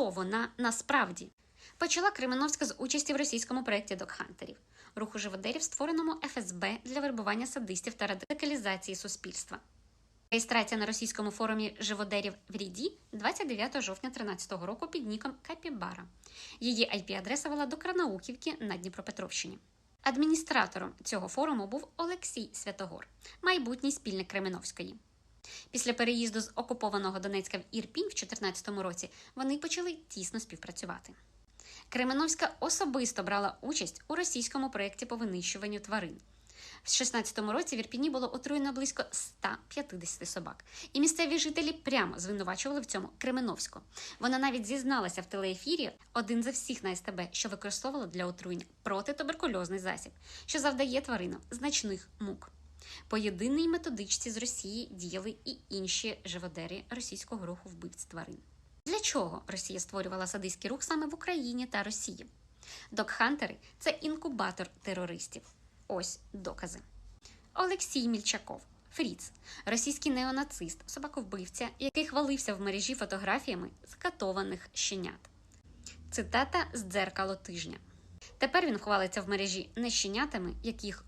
хто вона насправді. Почала Кременовська з участі в російському проєкті Докхантерів, руху живодерів, створеному ФСБ для вербування садистів та радикалізації суспільства. Реєстрація на російському форумі живодерів в Ріді 29 жовтня 2013 року під ніком Капібара. Її IP-адреса вела до Кранауківки на Дніпропетровщині. Адміністратором цього форуму був Олексій Святогор, майбутній спільник Кременовської. Після переїзду з окупованого Донецька в Ірпінь в 2014 році вони почали тісно співпрацювати. Кременовська особисто брала участь у російському проєкті по винищуванню тварин. В 16-му році в Ірпіні було отруєно близько 150 собак, і місцеві жителі прямо звинувачували в цьому Кременовську. Вона навіть зізналася в телеефірі один за всіх на СТБ, що використовувала для отруєння протитуберкульозний засіб, що завдає тваринам значних мук. По єдиній методичці з Росії діяли і інші живодери російського руху вбивць тварин. Для чого Росія створювала садистський рух саме в Україні та Росії? Докхантери це інкубатор терористів. Ось докази. Олексій Мільчаков, Фріц, російський неонацист, собаковбивця, який хвалився в мережі фотографіями скатованих щенят. Цитата з дзеркало тижня. Тепер він хвалиться в мережі не щенятами, яких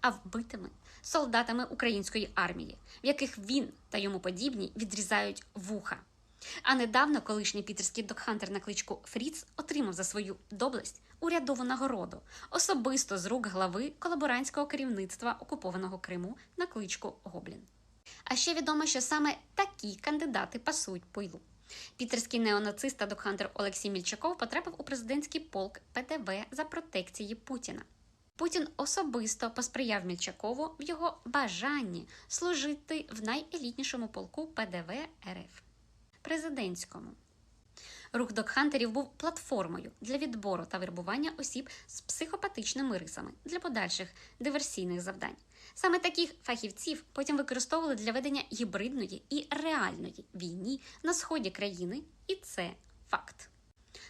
а вбитими солдатами української армії, в яких він та йому подібні відрізають вуха. А недавно колишній пітерський докхантер на кличку Фріц отримав за свою доблесть урядову нагороду особисто з рук глави колаборантського керівництва окупованого Криму на кличку Гоблін. А ще відомо, що саме такі кандидати пасують пойлу. Пітерський неонацист та докхантер Олексій Мільчаков потрапив у президентський полк ПТВ за протекції Путіна. Путін особисто посприяв Мільчакову в його бажанні служити в найелітнішому полку ПДВ РФ президентському. Рух докхантерів був платформою для відбору та вербування осіб з психопатичними рисами для подальших диверсійних завдань. Саме таких фахівців потім використовували для ведення гібридної і реальної війни на сході країни, і це факт.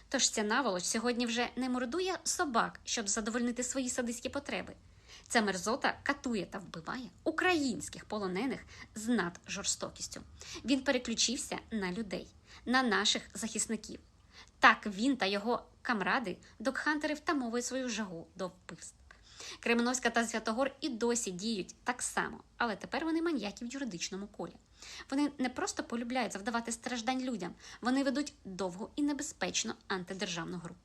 Тож ця наволоч сьогодні вже не мордує собак, щоб задовольнити свої садистські потреби. Ця мерзота катує та вбиває українських полонених з наджорстокістю. Він переключився на людей, на наших захисників. Так він та його камради, докхантери втамовують свою жагу до вбивств. Кременовська та Святогор і досі діють так само, але тепер вони маньяки в юридичному колі. Вони не просто полюбляють завдавати страждань людям, вони ведуть довгу і небезпечну антидержавну гру.